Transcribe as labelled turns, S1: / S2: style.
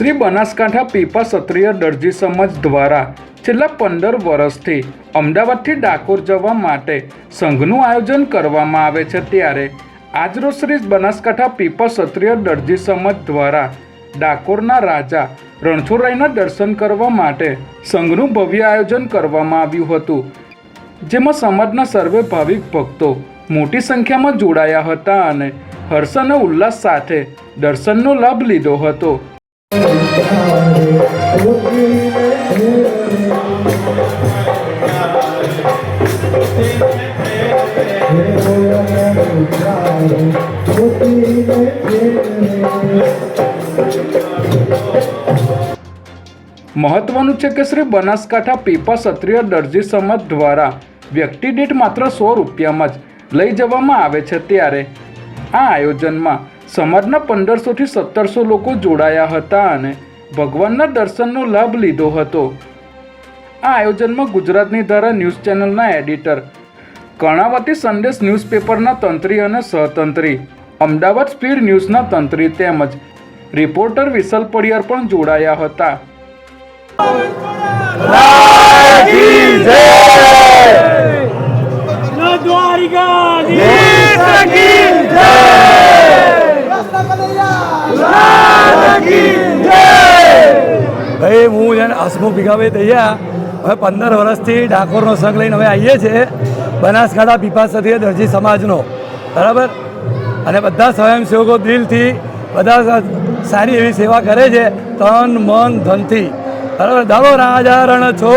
S1: શ્રી બનાસકાંઠા પીપા ક્ષત્રિય દરજી સમાજ દ્વારા છેલ્લા પંદર વર્ષથી અમદાવાદથી ડાકોર જવા માટે સંઘનું આયોજન કરવામાં આવે છે ત્યારે આજરોજ શ્રી બનાસકાંઠા પીપા ક્ષત્રિય દરજી સમાજ દ્વારા ડાકોરના રાજા રણછોડરાયના દર્શન કરવા માટે સંઘનું ભવ્ય આયોજન કરવામાં આવ્યું હતું, જેમાં સમાજના સર્વે ભાવિક ભક્તો મોટી સંખ્યામાં જોડાયા હતા અને હર્ષ અને ઉલ્લાસ સાથે દર્શનનો લાભ લીધો હતો. મહત્વનું છે કે શ્રી બનાસકાંઠા પીપા ક્ષત્રિય દરજી સમાજ દ્વારા વ્યક્તિ દીઠ માત્ર સો રૂપિયામાં જ લઈ જવામાં આવે છે ત્યારે આ આયોજનમાં સમાજના પંદરસોથી સત્તરસો લોકો જોડાયા હતા અને ભગવાનના દર્શનનો લાભ લીધો હતો. આ આયોજનમાં ગુજરાતની ધારા ન્યૂઝ ચેનલના એડિટર કર્ણાવતી સંદેશ ન્યૂઝપેપરના તંત્રી અને સહતંત્રી અમદાવાદ સ્પીડ ન્યૂઝના તંત્રી તેમજ રિપોર્ટર વિશલ પડિયાર પણ જોડાયા હતા.
S2: ના દ્વારિકા
S3: ભાઈ, હું છે હસમુખ ભીખાભાઈ દૈયા હવે પંદર વર્ષથી ડાકોરનો સંઘ લઈને હવે આવીએ છીએ. બનાસકાંઠા પીપા ક્ષત્રિય દરજી સમાજનો. બરાબર? અને બધા સ્વયંસેવકો દિલથી બધા સારી એવી સેવા કરે છે. તન, મન, ધનથી. બરાબર? દાડો રાજા રણ છો.